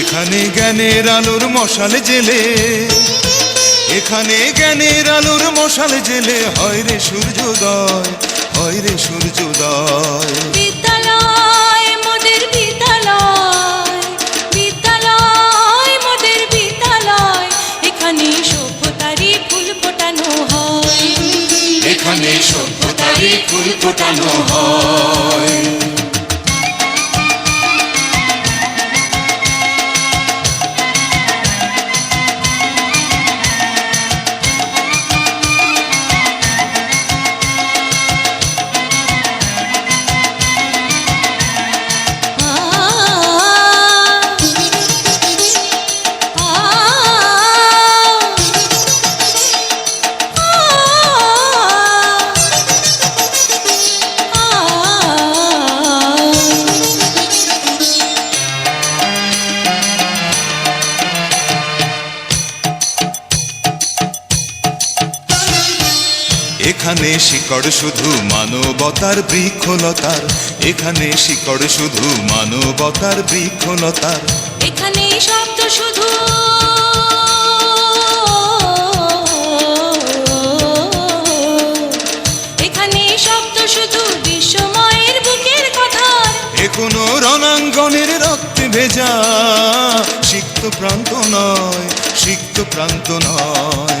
এখানে জ্ঞানের আলোর মশাল জেলে এখানে জ্ঞানের আলোর মশাল জেলে হয় রে সূর্যোদয় হয় রে সূর্যোদয়। বিদ্যালয় মোদের বিদ্যালয় বিদ্যালয় মোদের বিদ্যালয় এখানে সভ্যতারই ফুল ফোটানো হয়। এখানে সভ্যতারই ফুল ফোটানো হয়। এখানে শিকড় শুধু মানবতার বৃক্ষলতার এখানে শিকড় শুধু মানবতার বৃক্ষলতার। এখানে শব্দ শুধু এখানে শব্দ শুধু বিশ্বময়ের বুকের কথা। এ কোনো রণাঙ্গনের রক্তে ভেজা সিক্ত প্রান্ত নয় সিক্ত প্রান্ত নয়।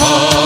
হয়